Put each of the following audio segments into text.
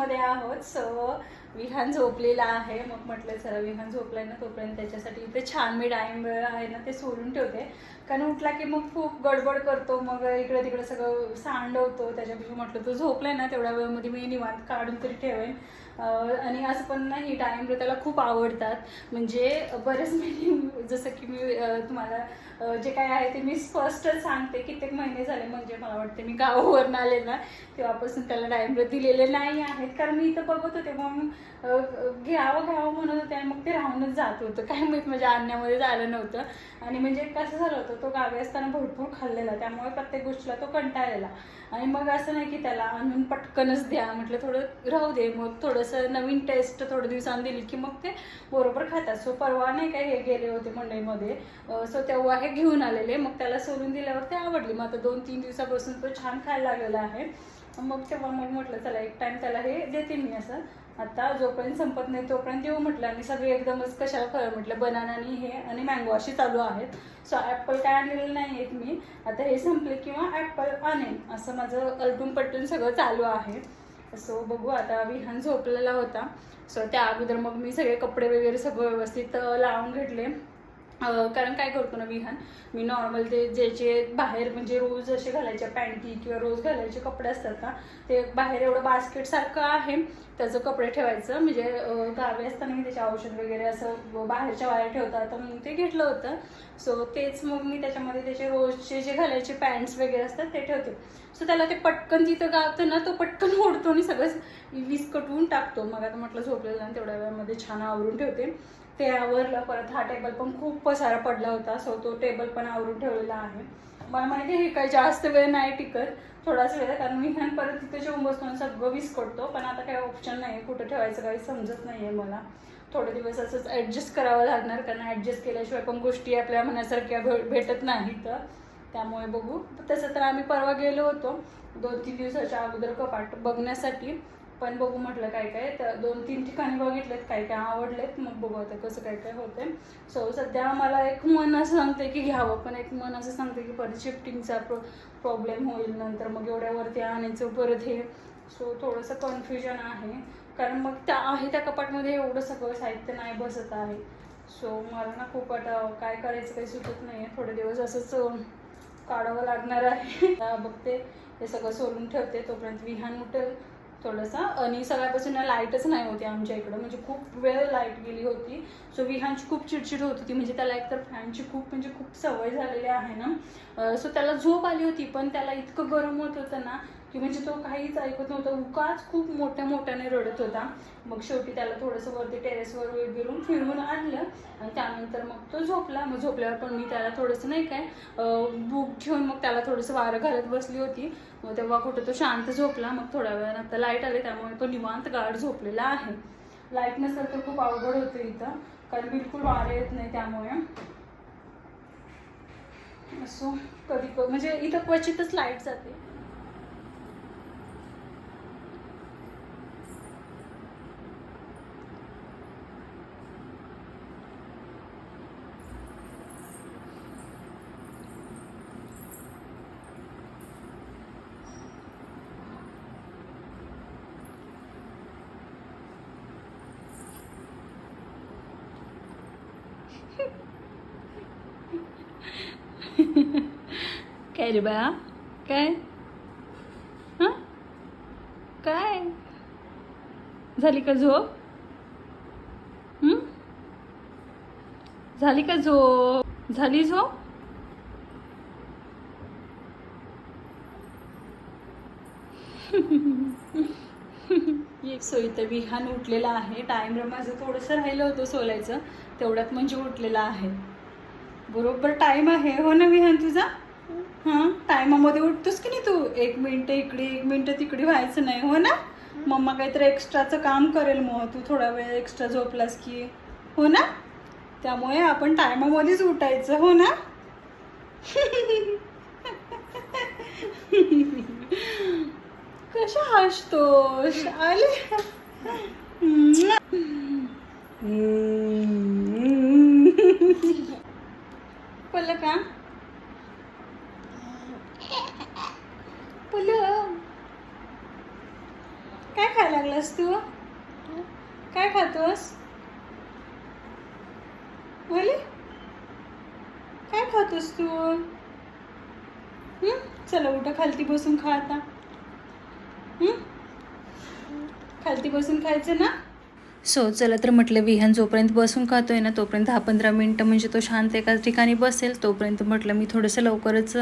मस्त आहोत. सो विहान झोपलेला आहे. मग म्हटलं सर विहान झोपलाय ना तोपर्यंत त्याच्यासाठी इथे छान मी डाळिंब आहे ना ते सोडून ठेवते. कारण उठला की मग खूप गडबड करतो मग इकडे तिकडे सगळं सांडवतो. त्याच्यापेक्षा म्हटलं तो झोपलाय ना तेवढ्या वेळेमध्ये मी निवांत काढून तरी ठेवेन. आणि असं पण नाही टाईम त्याला खूप आवडतात. म्हणजे बरेच महिने जसं की मी तुम्हाला जे काय आहे ते मी स्पष्टच सांगते. कित्येक महिने झाले म्हणजे मला वाटते मी गावावरून आले ना तेव्हापासून त्याला डायमर दिलेले नाही आहेत. कारण मी इथं बघत होते मग घ्यावं घ्यावं म्हणत होते आणि मग ते राहूनच जात होतं. काय माहीत माझ्या आणण्यामध्ये झालं नव्हतं. आणि म्हणजे कसं झालं होतं तो गावी असताना भरपूर खाल्लेला त्यामुळे प्रत्येक गोष्टीला तो कंटाळलेला. आणि मग असं नाही की त्याला आणून पटकनच द्या म्हटलं थोडं राहू दे मग थोडंसं नवीन टेस्ट थोड्या दिवसांनी दिली की मग ते बरोबर खातात. सो परवा नाही काय हे गेले होते मंडईमध्ये सो तेव्हा हे घेऊन आलेले मग त्याला सोडून दिल्यावर ते आवडली. मग आता दोन तीन दिवसापासून तो छान खायला लागलेला आहे. मग तेव्हा मग म्हटलं चला एक टाईम त्याला हे देते मी असं. आता जोपर्यंत संपत नाही तोपर्यंत येऊ म्हटलं. आणि सगळे एकदमच कशाला खरं म्हटलं बनाना आणि हे आणि मँगो अशी चालू आहेत. सो ॲपल काय आणलेलं नाही आहेत मी. आता हे संपले किंवा ॲपल आणेन असं माझं अल्टून पटून सगळं चालू आहे. सो बघू आता विहान झोपलेला होता. सो त्या अगोदर मग मी सगळे कपडे वगैरे सगळं व्यवस्थित लावून घेतले. कारण काय करतो ना विहान मी नॉर्मल ते जे जे बाहेर म्हणजे रोज असे घालायचे पॅन्टी किंवा रोज घालायचे कपडे असतात ना ते बाहेर एवढं बास्केट सारखं आहे त्याचं कपडे ठेवायचं. म्हणजे गावे गावी असताना मी त्याचे औषध वगैरे असं बाहेरच्या बाहेर ठेवतात. तर मग ते घेतलं होतं. सो तेच मग मी त्याच्यामध्ये त्याचे रोजचे जे घालायचे पॅन्ट्स वगैरे असतात ते ठेवते. सो त्याला ते पटकन जिथं गावतं ना तो पटकन ओढतो आणि सगळं विस्कटवून टाकतो. मग आता म्हटलं झोपलेलं आणि तेवढ्या वेळामध्ये छान आवरून ठेवते. ते आवरलं परत हा टेबल पण खूप पसारा पडला होता सो तो टेबल पण आवरून ठेवलेला आहे. मला माहिती आहे हे काही जास्त वेळ नाही टिकत थोडाच वेळ कारण मी ह्यान परत तिथे जेवून बसतो आणि सगळं विस्कटतो पण आता काही ऑप्शन नाही आहे कुठं ठेवायचं काही समजत नाही आहे मला. थोडे दिवस असंच ॲडजस्ट करावं लागणार कारण ॲडजस्ट केल्याशिवाय पण गोष्टी आपल्या मनासारख्या भेट भेटत नाही तर त्यामुळे बघू. तसं तर आम्ही परवा गेलो होतो दोन तीन दिवसाच्या अगोदर कपाट बघण्यासाठी. पण बघू म्हटलं काय काय. तर दोन तीन ठिकाणी बघितलेत काय काय आवडलेत. मग बघू आता कसं काय काय होते सो सध्या मला एक मन असं सांगते की घ्यावं. पण एक मन असं सांगते की परत शिफ्टिंगचा प्रो प्रॉब्लेम होईल नंतर. मग एवढ्यावरती आणायचं परत हे. सो थोडंसं कन्फ्युजन आहे. कारण मग त्या आहे त्या कपाटमध्ये एवढं सगळं साहित्य नाही बसत आहे. सो मला ना खूप आता काय करायचं काही सुचत नाही आहे थोडे दिवस असंच काढावं लागणार आहे. आता बघते. हे सगळं सोडून ठेवते. तोपर्यंत विहान उठेल. थोडंसं. आणि सगळ्यापासून लाईटच नाही होती आमच्या इकडं. म्हणजे खूप वेळ लाइट गेली होती. सो विहानची खूप चिडचिड होत होती. म्हणजे त्याला एकतर फॅनची खूप म्हणजे खूप सवय झालेली आहे ना. सो त्याला झोप आली होती पण त्याला इतकं गरम होत होतं ना की म्हणजे तो काहीच ऐकत नव्हता. उकाच खूप मोठ्या मोठ्याने रडत होता. मग शेवटी त्याला थोडंसं वरती टेरेसवर वगैरे फिरवून आणलं आणि त्यानंतर मग तो झोपला. मग झोपल्यावर पण मी त्याला थोडंसं नाही काय बुक घेऊन मग त्याला थोडंसं वारं घालत बसली होती. मग तेव्हा कुठं तो शांत झोपला. मग थोड्या वेळानं आता लाइट आले. त्यामुळे तो निवांत गाढ झोपलेला आहे. लाइट नसेल तर खूप अवघड होतं इथं. कारण बिलकुल वारं येत नाही त्यामुळे. असो कधी म्हणजे इथं क्वचितच लाइट जाते. काय रे बा काय हां काय झाली का झोप झाली का झोप झाली झोप एक सोयी तर विहान उठलेला आहे. टाइम माझं थोडंसं राहिलं होतं सोलायचं. तेवढ्यात म्हणजे उठलेला आहे. बरोबर टाइम आहे. हो ना विहान तुझा? हां? टायमामध्ये उठतोस की नाही तू? एक मिनटं इकडे एक मिनटं तिकडे व्हायचं नाही हो ना? मम्मा काहीतरी एक्स्ट्राचं काम करेल मग तू थोडा वेळ एक्स्ट्रा झोपलास की हो ना? त्यामुळे आपण टायमामध्येच उठायचं हो ना? कशा हसतोस? आले पल्ल का पल्ल खायला लागलास तू काय खातोस बोली काय खातोस तू हं? चला उठा खालती बसून खा आता. खालती बसून खायचं ना? सो चला तर म्हटलं विहान जोपर्यंत बसून खातो आहे ना तोपर्यंत दहा पंधरा मिनटं म्हणजे तो शांत एका ठिकाणी बसेल. तोपर्यंत म्हटलं मी थोडंसं लवकरच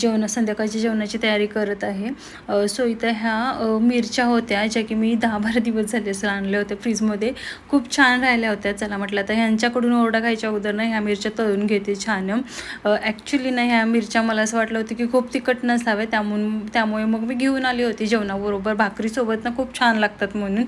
जेवण संध्याकाळच्या जेवणाची तयारी करत आहे. सो इथं ह्या मिरच्या होत्या ज्या की मी दहा बारा दिवस झाले असं आणल्या होत्या फ्रीजमध्ये. खूप छान राहिल्या होत्या. चला म्हटलं आता ह्यांच्याकडून ओरडा खायच्या अगोदर ना ह्या मिरच्या तळून घेते छान. ॲक्च्युली ना ह्या मिरच्या मला असं वाटलं होतं की खूप तिखट नसावे त्यामुळं त्यामुळे मग मी घेऊन आली होती जेवणाबरोबर. भाकरीसोबत ना खूप छान लागतात म्हणून.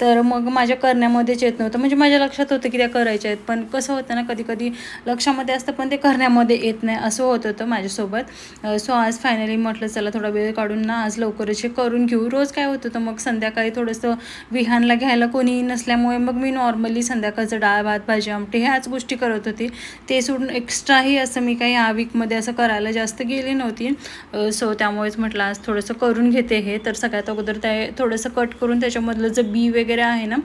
तर मग माझ्या करण्यामध्येच येत नव्हतं. म्हणजे माझ्या लक्षात होतं की त्या करायच्या आहेत. पण कसं होतं ना कधी कधी लक्षामध्ये असतं पण ते करण्यामध्ये येत नाही. असं होत होतं माझ्यासोबत. सो आज फायनली म्हटलं चला थोडा वेळ काढून ना आज लवकरच हे करून घेऊ. रोज काय होत होतं मग संध्याकाळी थोडंसं विहानला घ्यायला कोणी नसल्यामुळे मग मी नॉर्मली संध्याकाळचं डाळ भात भाजी आमटी ह्याच गोष्टी करत होती. ते सोडून एक्स्ट्राही असं मी काही या वीकमध्ये असं करायला जास्त गेली नव्हती. सो त्यामुळेच म्हटलं आज थोडंसं करून घेते हे. तर सगळ्यात अगोदर ते थोडंसं कट करून त्याच्यामधलं जे बी वगैरे आहे ना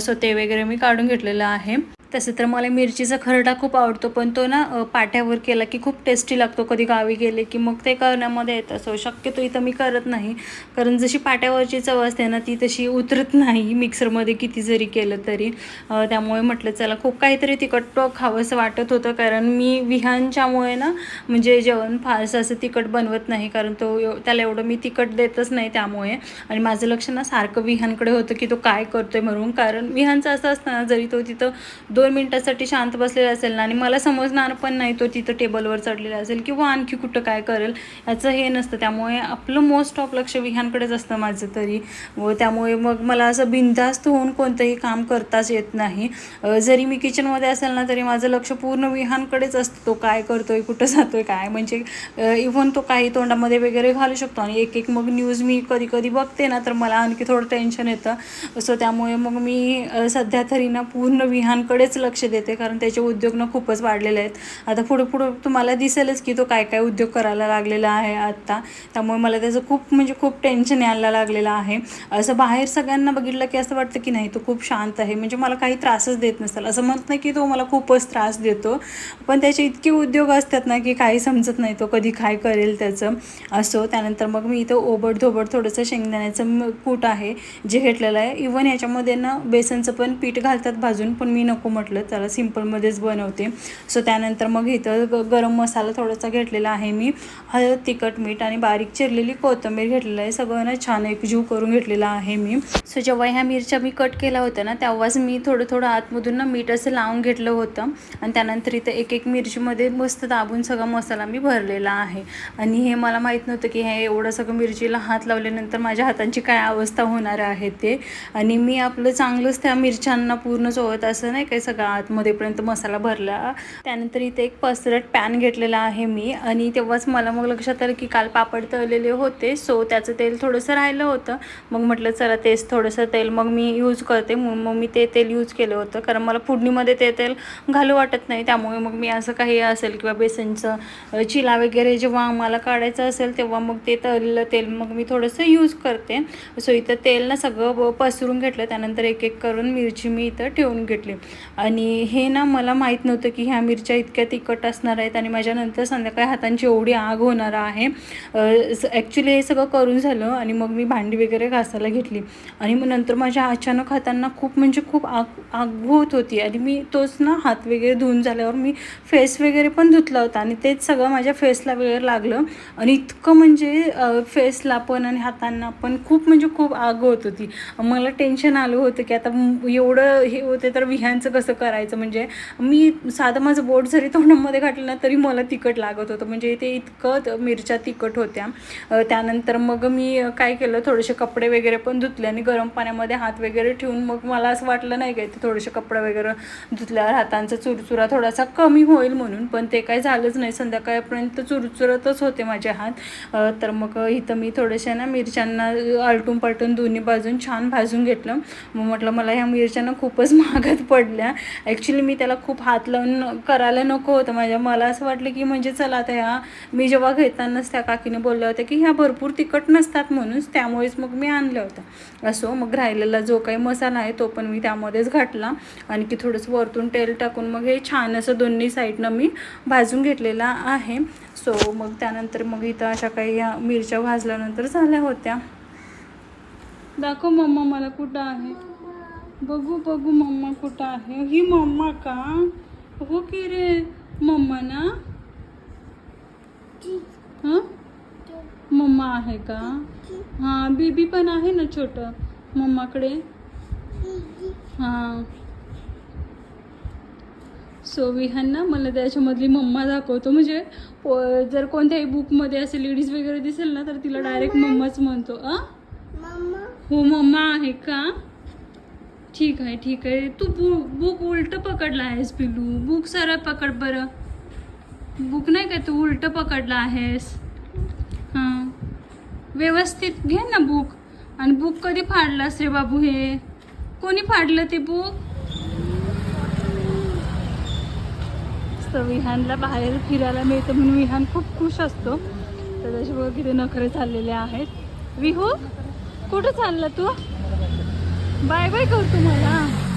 सो ते वगैरे मी काढून घेतलेलं आहे. तसं तर मला मिरचीचा खरडा खूप आवडतो पण तो ना पाट्यावर केला की खूप टेस्टी लागतो कधी गावी गेले की मग ते करण्यामध्ये येत. असो शक्यतो इथं मी करत नाही. कारण जशी पाट्यावरची चव असते ना ती तशी उतरत नाही मिक्सरमध्ये किती जरी केलं तरी. त्यामुळे म्हटलं चला खूप काहीतरी तिखट खावंसं वाटत होतं. कारण मी विहानच्यामुळे ना म्हणजे जेवण फारसं असं तिखट बनवत नाही. कारण तो त्याला एवढं मी तिखट देतच नाही त्यामुळे. आणि माझं लक्ष ना सारखं विहानकडे होतं की तो काय करतोय म्हणून. कारण विहानचं असं असतं ना जरी तो तिथं दोन मिनटासाठी शांत बसलेला असेल ना आणि मला समजणार पण नाही तो तिथं टेबलवर चढलेला असेल किंवा आणखी कुठं काय करेल याचं हे नसतं. त्यामुळे आपलं मोस्ट ऑफ लक्ष विहांकडेच असतं माझं तरी. व त्यामुळे मग मला असं बिनधास्त होऊन कोणतंही काम करताच येत नाही. जरी मी किचनमध्ये असेल ना तरी माझं लक्ष पूर्ण विहानकडेच असतं. तो काय करतोय कुठं जातोय काय? म्हणजे इव्हन तो काही तोंडामध्ये वगैरे घालू शकतो आणि एक एक मग न्यूज मी कधी कधी बघते ना तर मला आणखी थोडं टेन्शन येतं. सो त्यामुळे मग मी सध्या तरी ना पूर्ण विहानकडेच लक्ष देते कारण त्याचे उद्योग ना खूपच वाढलेले आहेत. आता पुढे पुढे तुम्हाला दिसेलच की तो काय काय उद्योग करायला लागलेला आहे आत्ता. त्यामुळे मला त्याचं खूप म्हणजे खूप टेन्शन यायला लागलेलं आहे. असं बाहेर सगळ्यांना बघितलं की असं वाटतं की नाही तो खूप शांत आहे. म्हणजे मला काही त्रासच देत नसेल असं म्हणत नाही की तो मला खूपच त्रास देतो. पण त्याचे इतके उद्योग असतात ना की काही समजत नाही तो कधी काय करेल त्याचं. असो त्यानंतर मग मी इथं ओबड धोबड थोडंसं शेंगदाण्याचं कूट आहे जे घेतलेलं आहे. इवन याच्यामध्ये ना बेसनचं पण पीठ घालतात भाजून पण मी नको म्हटलं त्याला सिम्पलमध्येच बनवते. सो त्यानंतर मग इथं ग- गरम मसाला थोडासा घेतलेला आहे मी. हळद तिखट मीठ आणि बारीक चिरलेली कोथिंबीर घेतलेलं आहे. सगळं ना छान एकजीव करून घेतलेला आहे मी. सो जेव्हा ह्या मिरच्या मी कट केल्या होत्या ना तेव्हाच मी थोडं थोडं आतमधून ना मीठ असं लावून घेतलं होतं. आणि त्यानंतर इथं एक एक मिरचीमध्ये मस्त दाबून सगळा मसाला मी भरलेला आहे. आणि हे मला माहीत नव्हतं की हे एवढं सगळं मिरचीला हात लावल्यानंतर माझ्या हातांची काय अवस्था होणार आहे ते. आणि मी आपलं चांगलंच त्या मिरच्यांना पूर्ण चोवत असं नाही काही सगळा आतमध्येपर्यंत मसाला भरला. त्यानंतर इथे एक पसरट पॅन घेतलेला आहे मी. आणि तेव्हाच मला मग लक्षात आलं की काल पापड तळलेले होते. सो त्याचं तेल थोडंसं राहिलं होतं. मग म्हटलं चला तेच थोडंसं तेल मग मी यूज करते. म्हणून मग मी ते तेल यूज केलं होतं. कारण मला फोडणीमध्ये ते तेल घालू वाटत नाही. त्यामुळे मग मी असं काही असेल किंवा बेसनचं चिला वगैरे जेव्हा आम्हाला काढायचं असेल तेव्हा मग ते तळलेलं तेल मग मी थोडंसं यूज करते. सो इथं तेल ना सगळं पसरून घेतलं. त्यानंतर एक एक करून मिरची मी इथं ठेवून घेतली. आणि हे ना मला माहीत नव्हतं की ह्या मिरच्या इतक्या तिखट असणार आहेत आणि माझ्यानंतर संध्याकाळी हातांची एवढी आग होणार आहे. ॲक्च्युली हे सगळं करून झालं आणि मग मी भांडी वगैरे घासायला घेतली. आणि मग नंतर माझ्या अचानक हातांना खूप म्हणजे खूप आग आग होत होती आणि मी तोच ना हात वगैरे धुवून झाल्यावर मी फेस वगैरे पण धुतला होता आणि तेच सगळं माझ्या फेसला वगैरे लागलं. आणि इतकं म्हणजे फेसला पण आणि हातांना पण खूप म्हणजे खूप आग होत होती. मला टेन्शन आलं होतं की आता एवढं हे होते तर विह्यांचं कसं करायचं. म्हणजे मी साधं माझं बोट जरी तोंडामध्ये घातलं ना तरी मला तिखट लागत होतं. म्हणजे ते इतकं मिरच्या तिखट होत्या. त्यानंतर मग मी काय केलं थोडेसे कपडे वगैरे पण धुतले आणि गरम पाण्यामध्ये हात वगैरे ठेवून मग मला असं वाटलं नाही काय ते थोडेसे कपडे वगैरे धुतल्यावर हातांचा चुरचुरा थोडासा कमी होईल म्हणून. पण ते काय झालंच नाही. संध्याकाळपर्यंत चुरचुरतच होते माझे हात. तर मग इथं मी थोडेशा ना मिरच्यांना आलटून पालटून दोन्ही बाजून छान भाजून घेतलं. मग म्हटलं मला ह्या मिरच्यांना खूपच महागात पडल्या. ॲक्च्युली मी त्याला खूप हात लावून करायला नको होतं. माझ्या मला असं वाटलं की म्हणजे चला आता ह्या मी जेव्हा घेतानाच त्या काकीने बोलल्या होत्या की ह्या भरपूर तिखट नसतात म्हणून त्यामुळेच मग मी आणल्या होत्या असो मग राहिलेला जो काही मसाला आहे तो पण मी त्यामध्येच घातला. आणि की थोडंसं वरतून तेल टाकून मग हे छान असं दोन्ही साईडनं मी भाजून घेतलेला आहे. सो मग त्यानंतर मग इथं अशा काही ह्या मिरच्या भाजल्यानंतर झाल्या होत्या. दाखव मम्मा मला कुठं आहे? बघू बघू मम्मा कुठं आहे. ही मम्मा का? हो की रे मम्मा ना? हां? मम्मा आहे का? हां बेबी पण आहे ना छोटं मम्माकडे? हां. सो विहान ना मला त्याच्यामधली मम्मा दाखवतो. म्हणजे जर कोणत्याही बुकमध्ये असे लेडीज वगैरे दिसेल ना तर तिला डायरेक्ट मम्माच म्हणतो. आ हो मम्मा आहे का? ठीक आहे ठीक आहे. तू बु बुक उलटं पकडला आहेस पिलू बुक सरळ पकड बरं. बुक नाही का तू उलटं पकडला आहेस? हां. व्यवस्थित घे ना बुक आणि बुक कधी फाडलास रे बाबू हे? कोणी फाडलं ते बुक तर विहानला बाहेर फिरायला मिळतं म्हणून विहान खूप खुश असतो. तर त्याच्यामुळे किती नखरे चाललेले आहेत. विहू कुठं चालला तू? बाय बाय करतो मला.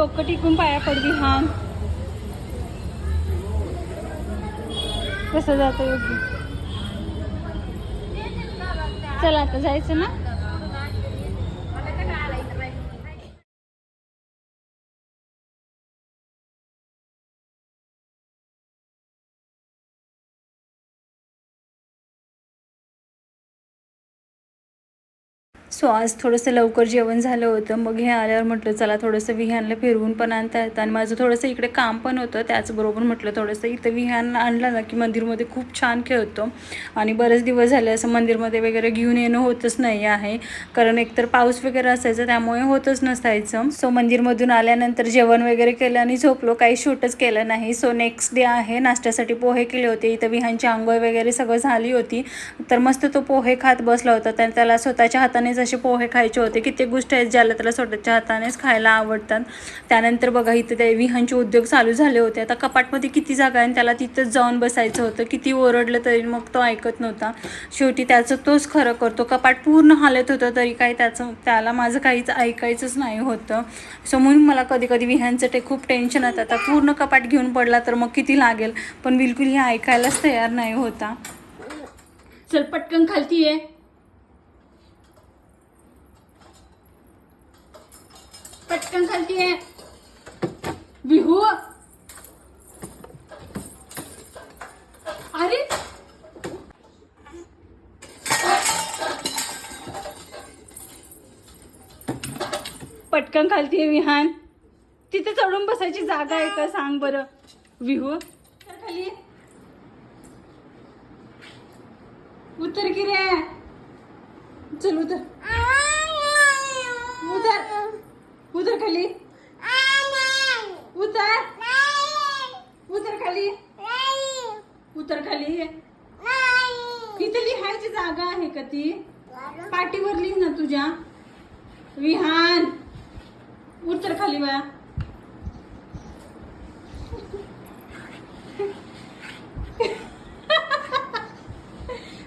डोकं टिकून पाया पडवी विहान कसं जातं योग्य? चला आता जायचं ना? सो आज थोडंसं लवकर जेवण झालं होतं. मग हे आल्यावर म्हटलं चला थोडंसं विहानला फिरवून पण आणता येतं. आणि माझं थोडंसं इकडे काम पण होतं त्याचबरोबर म्हटलं थोडंसं इथं विहान आणलं ना की मंदिरमध्ये खूप छान खेळतो आणि बरेच दिवस झाले असं मंदिरमध्ये वगैरे घेऊन येणं होतच नाही आहे. कारण एकतर पाऊस वगैरे असायचा त्यामुळे होतच नसायचं. सो मंदिरमधून आल्यानंतर जेवण वगैरे केलं आणि झोपलो. काही शूटच केलं नाही. सो नेक्स्ट डे आहे. नाश्त्यासाठी पोहे केले होते. इथं विहानची आंघोळ वगैरे सगळं झाली होती. तर मस्त तो पोहे खात बसला होता. तर त्याला स्वतःच्या हाताने जसे पोहे खायचे होते कित्येक गोष्टी आहेत ज्याला त्याला स्वतःच्या हातानेच खायला आवडतात. त्यानंतर बघा इथं ते विहांचे उद्योग चालू झाले होते. आता कपाटमध्ये किती जागा आहे आणि त्याला तिथंच जाऊन बसायचं होतं. किती ओरडलं तरी मग तो ऐकत नव्हता. शेवटी त्याचं तोच खरं करतो. कपाट पूर्ण हालत होतं तरी काही त्याचं त्याला माझं काहीच ऐकायचंच नाही होतं. सो म्हणून मला कधी कधी विहांचं ते खूप टेन्शन येतं. आता पूर्ण कपाट घेऊन पडला तर मग किती लागेल? पण बिलकुल हे ऐकायलाच तयार नाही होता. चल पटकन खालती आहे पटकन खालतीये आहे. विहू. अरे. पटकन खालती आहे विहान. तिथे चढून बसायची जागा आहे का? सांग बरं. विहू. खाली. उतर की रे. चल उतर. उतर. उतर खाली. उतर. उतर खाली. उतर खाली. इथे लिहायची जागा आहे का ती? पाठीवर लिह ना तुझ्या. विहान. उतर खाली बा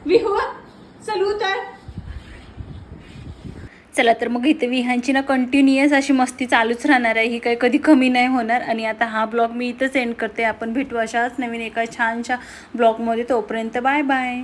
विहू चल उतर चला तर मग इथे विहांची ना कंटिन्युअस अशी मस्ती चालूच राहणार आहे. ही काही कधी कमी नाही होणार. आणि आता हा ब्लॉग मी इथंच एंड करते. आपण भेटू अशाच नवीन एका छानशा ब्लॉगमध्ये. तोपर्यंत बाय बाय.